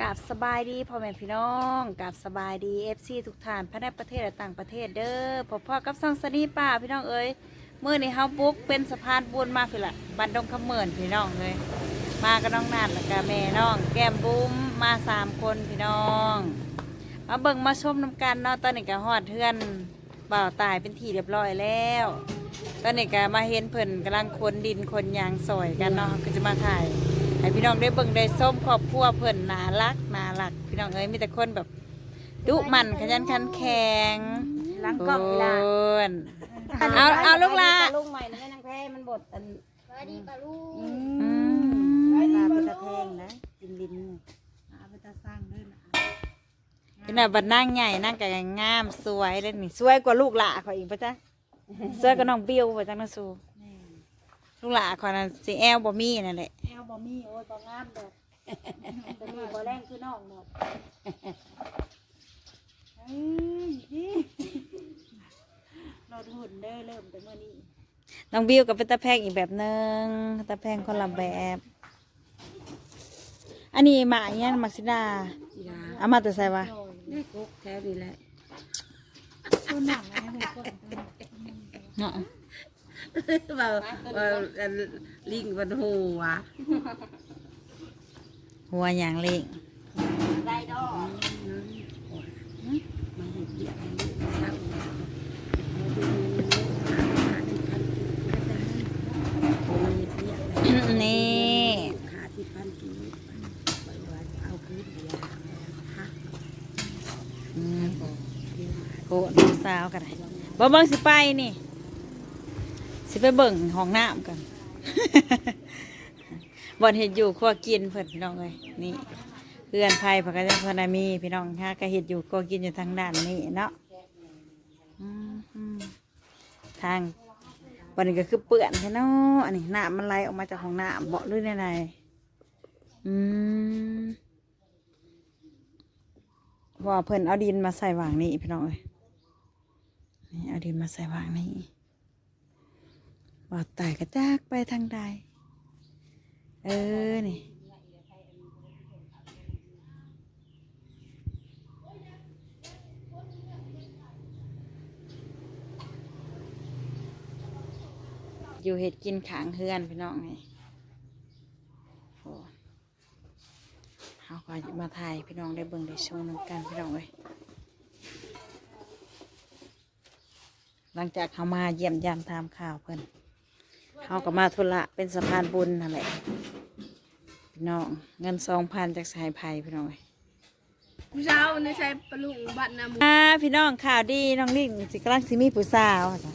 กับสบายดีพ่อแม่พี่น้องกับสบายดีเอฟซีทุกท่านภายในประเทศและต่างประเทศเด้อพ่อพ่อกับซองสนีป่าพี่น้องเอ้ยเมื่อนี้เฮาปุ๊กเป็นสะพานบุญมาพี่ละบันดงคำเหมินพี่น้องเลยมากับน้องนัดแล้วก็แม่น้อง แก้มบุ้มมาสามคนพี่น้องมาเบิ่งมาชมน้ำกันเนาะตอนนี้ก็ฮอดเทือนบ่าวตายเป็นที่เรียบร้อยแล้ว ตอนนี้ก็มาเห็นเพิ่นกำลังคนดินคนยางซอยกันเนาะก็จะมาถ่าย ให้พี่น้องได้เบิ่งได้ส้มครอบครัวเพิ่นน่ารักน่ารัก พี่น้องเอ้ยมีแต่คนแบบดุมันขยันขันแข็งหลังกล้องเวลาโอนเอาเอาลูกลาลุงใหม่นะแม่นางแพ้มันบดอันสวัสดีปะลูกอืมปลาเป็นตะแพงนะกินลิ้นอาไปตาสร้างด้วยนะขนาดบัดนั่งใหญ่นั่งก็ยังงามสวยเลยนี่สวยกว่าลูกหลาขอยอีกปะจ๊ะสวยกว่าน้องบิวปะจ๊ะน้องสู ลูกหลาขอยนั้นสิแอลบ่มีนั่นแหละแอลบอมี่โอ้ยบองามดอกแต่นี่บ่แรงคือน้องดอกเฮ้ยเราหุ่นเด้อเริ่มแต่เมื่อนี้น้องบิวกับเป็นตาแพงอีกแบบหนึงตาแพงคนละแบบ อันนี้หมาอยังมักซิดาจีราเอามาแต่ใส่วะนี่กุ๊กแท้ดีแหละตัวหนังอะไรหัวก้นเนาะ ว่าว่าอันลิงมันหัวหัวอย่างเล็กได้ดอกมันเห็นเดียวมันเดียวนี่ขาที่พันกีไปว่าเอาพื้นเดียวฮะอืมโอ้ลูกสาวกันบ่เบิ่งสิไปนี่สิ ไปเบิ่งห้องน้ำกันบ่เห็นอยู่ครัวกินเพิ่นพี่น้องเลยนี่เพื่อนไผเพนก็จะเพิ่นน่ะมีพี่น้องฮะก็เฮ็ดอยู่ครัวกินอยู่ทางด้านนี้เนาะทางวันนี้ก็คือเปื้อนแค่เนาะอันนี้น้ำมันไหลออกมาจากห้องน้ำเบาะหรือในในอืมว่าเพิ่นเอาดินมาใส่วางนี่พี่น้องเอ้ยนี่เอาดินมาใส่วางนี่ ว่าตายกระจากไปทางใด เออ นี่อยู่เห็ดกินขางเฮือนพี่น้องนี่โอ้เขาก็มาถ่ายพี่น้องได้เบิ่งได้ชมน้ำกันพี่น้องเลยหลังจากเขามาเยี่ยมยามตามข่าวเพิ่อน เขาก็มาธุระเป็นสะพานบุญนั่นแหละพี่น้องเงินสองพันจากสายไผ่พี่น้องเอ้ยผู้เช้าในใช้ปลุงบัตรนามุอ่าพี่น้องข่าวดีน้องลิ่งสิกำลังสิมีผู้สาวจ้ะ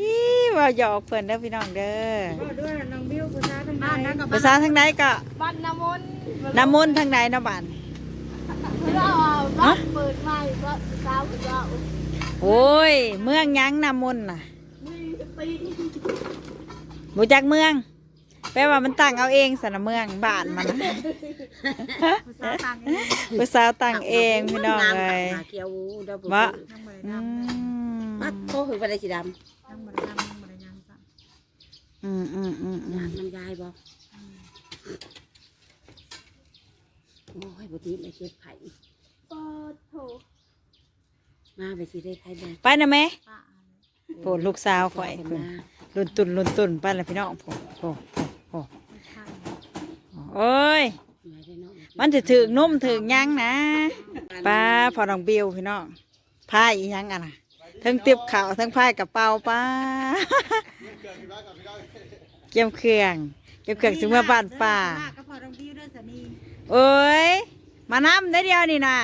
อีว่าหยอกเพิ่นเด้อพี่น้องเด้อด้วยน้องบิวผู้เช้าทั้งบ้านนะกับผู้สาวทางใดก็บัตรนามนน้ำมนต์ทางใดเนาะบ้านเราบัตรเปิดมาอีกว่าผู้เช้าผู้เช้าโอ้ยเมืองหยังน้ำมนต์น่ะมีตี บูจักเมือง แปลว่ามันตั้งเอาเองสนะเมืองบ้านมันน่ะผู้เช้าต่างเองผู้สาวตั้งเองพี่น้องเลยเขียวดอกวะทั้งหมดอืน้ำมัดมโตคือไปได้สีดทั้งหมดน้ำทั้งหมดน้ำสักอืมอืมอืมำอือยามกน้ำยายบ่โอ้ยบุตรีไม่เจ็บไผ่ปอโถมาไปสิได้ไผ่แบงไปนะแม่ป้า โผลูกสาวข่อยเพิ่นลุนตุนลุนตุนไปแล้วพี่น้องโผโผโผโผข้างโอ้ย มันจะถึงนุ่มถึงยังนะป้าพอน้องเบิวพี่น้องพายอียังอะนะทั้งเตียบข่าวทั้งพายกระเป๋าป้าเกี่ยมเครื่องเกี่ยมเครื่องถึงเมื่อบ้านป่าเอ้ยสามีโอ้ย มาน้ำได้เดียวนี่นะ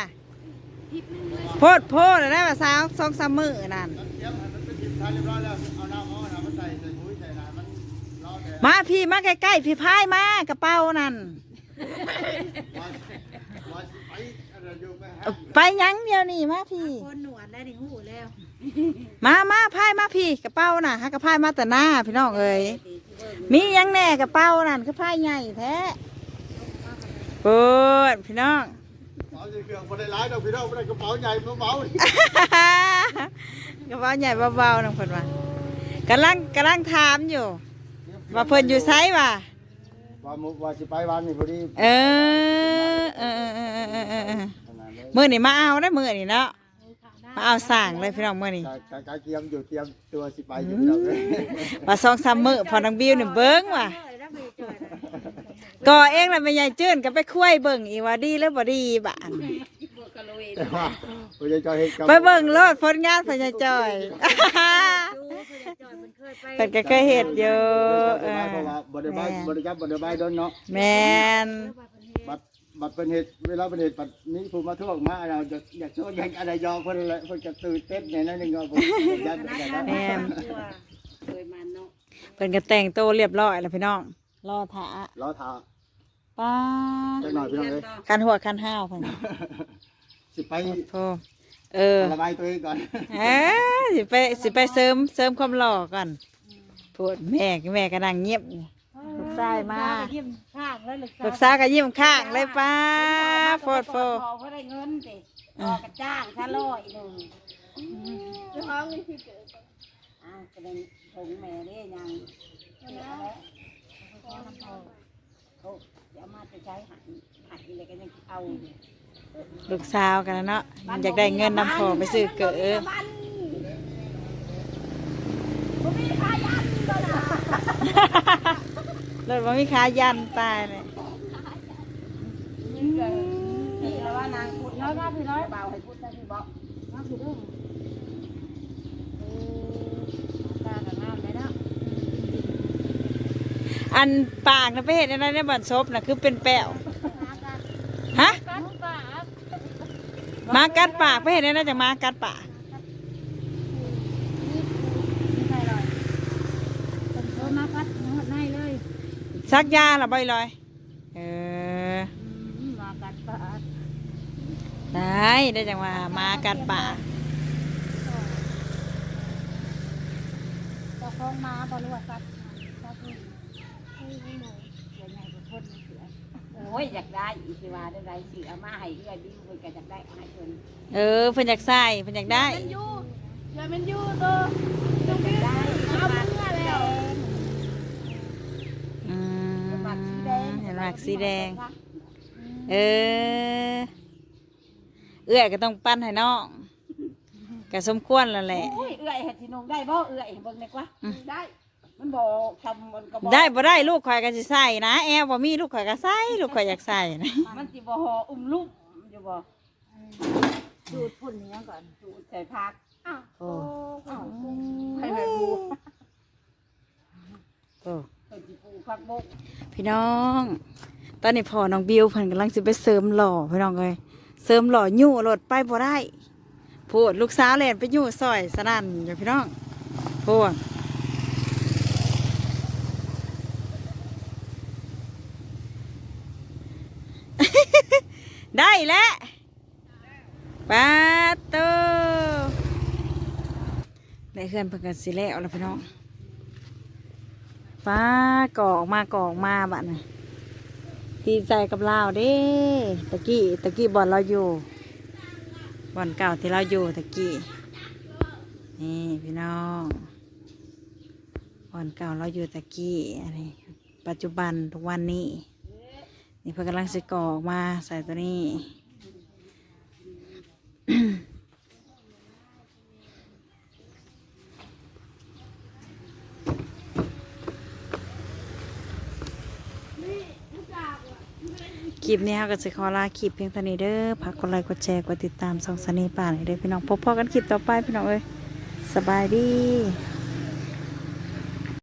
ทิพดโพดโพดได้ภาษาวสองสามมือนั่น มาพี่มาใกล้ๆพี่พายมากระเป๋านั่นไปหยังเดียวนี่มาพี่คนหนวดได้ถึงหูแล้วมามาพายมาพี่กระเป๋าน่ะฮะกระพายมาแต่หน้าพี่น้องเอ้ยมีหยังแน่กระเป๋านั่นคือพายใหญ่แท้เปิดพี่น้องเป๋าเครื่องบ่ได้หลายดอกพี่น้องบ่ได้กระเป๋าใหญ่เบาๆนี่กระเป๋าใหญ่เบาๆน้องเพิ่นว่ากำลังกำลังถามอยู่ ว่าเพิ่นอยู่ไสวะว่ามื้อว่าสิไปวันนี้พอดีเออเออเออเออเออเออเออขนาดเลยมื่อนี่มาเอาได้อมื่อนี่เนาะมาเอาสั่งเลยพี่น้องมื่อนี่กะกะเตรียมอยู่เตรียมตัวสิไปอยู่พี่น้องเอ้ยว่าสองสามมื้อพอนังบิวนี่เบิ้งว่ะก็เองล่ะแม่ใหญ่จื้นก็ไปคุยเบิ่งอีว่าดีหรือบ่ดีบ้านแต่ว่า พอจะจอยเฮ็ดกับไปเบิ่งโลดผลงานพ่อใหญ่จ้อยเพิ่นก็เคยเฮ็ดอยู่เอเอออเพราะว่าบ่ได้บายบ่ได้จับบ่ได้บายโดนเนาะแม่นบัดบัดเป็นเหตุเวลาเป็นเหตุบัดนี้ผมมาทวงมาเราจะอยากช่วยยังอะไรยอเพิ่นแหละเพิ่นจะตื่นเต้นในนั้นนึงเนาะผมยันแต่ละแม่นเคยมาเนาะเพิ่นก็แต่งตัวเรียบร้อยแล้วพี่น้องรอถ่ารอท่าป้าจักหน่อยพี่น้องเอ้ยคันหัวคันห้าวเพิ่น สิไปโธ่เออระบายตัวเองก่อนเอ้ยสิไปสิไปเสริมเสริมความหล่อก่อนพูดแม่ก็แม่ก็นั่งเงียบอยู่ ลูกชายมายิ้มข้างแล้วลูกลูกสาวก็ยิ้มข้างเลยป้าโฟดโฟพดอเขาได้เงินสิพอกระจ้างซะร้อยหนึ่งท้องนี่คือเกิดอ้าวจะเป็นถุงแม่ได้ยังเก็บเอาไว้เขาจะเอามาจะใช้หันหันอะไรกันยังเอาอยู่ ลูกสาวกันแล้วเนาะอยากได้เงินนำพอไปซื้อเกลือผมมีพายันก็นะรถว่ามีขายันตายเลยนี่เกิดนี่แล้วว่านางพูดน้อยก็พี่น้อยเบาให้พูดได้พี่บอกน้องพี่เด้อเออตากับงามเลยเนาะอันปากนะไปเห็นอะไรในบ่อนซบนะคือเป็นแป้วฮะ กันปาก มากัดปากไปเห็นอะไรจากมากัดปากมากัดหมดในเลยซักยาเหรอบ่อยลอย เออมากัดปากได้ได้จังว่ามากัดปากเจ้าของมาบริวารสัตว์สัตว์นี่เฮ้ยไม่หนูเสือใหญ่กว่าคนเสือ โอ้ยอยากได้อีสิว่าได้ไรสิเอามาให้เอื้อยดิ้วเพิ่นก็อยากได้เอาให้เพิ่นเออเพิ่นอยากใส่เพิ่นอยากได้ มันอยู่เดี๋ยวมันอยู่ตัวตรงนี้ได้เอาเมื่อแล้วอืมหมักสีแดงเห็นหมักสีแดง เออ เอื้อยก็ต้องปั้นให้น้องก็สมควรแล้วแหละ โอ้ยเอื้อยเฮ็ดสินงได้บ่เอื้อยเบิ่งได้กว่าอืม ได้ มันบอกทำมันก็บอกได้บ่ได้ลูกข่อยก็สิใส่นะ แอลบ่มีลูกข่อยก็ใส่ลูกข่อยอยากใส่นะมันสิบ่ห่ออุ้มลูกอยู่บ่ดูดพุ่นนี้ก่อนดูดใส่ผักอ้าวโอ้อ้าวให้ให้ดูโอ้เพิ่นสิปลูกผักบกพี่น้อง ตอนนี้พอน้องบิวเพิ่นกำลังสิไปเสริมหล่อพี่น้องเอ้ยเสริมหล่อยู่รถไปบ่ได้พูดลูกสาวเล่นไปอยู่ซอยสนั่นอยู่พี่น้องพูด ได้แล้วปาโตได้เพื่อนเพิ่นกันสิแล้วแล้วพี่น้องป้ากอกมากอกมาบัดนี้ดีใจกับเราเด้ตะกี้ตะกี้บอลเราอยู่บอลเก่าที่เราอยู่ตะกี้นี่พี่น้องบอลเก่าเราอยู่ตะกี้อันนี้ปัจจุบันทุกวันนี้ นี่เพิ่นกำลังสิกรอกมาใส่ตัวนี้คลิปนี้เราก็จะขอลาคลิปเพียงเท่านี้เด้อฝากกดไลค์กดแชร์กดติดตามสองสนีป่าหน่อยเด้อพี่น้องพบพอกันคลิปต่อไปพี่น้องเอ้ยสบายดี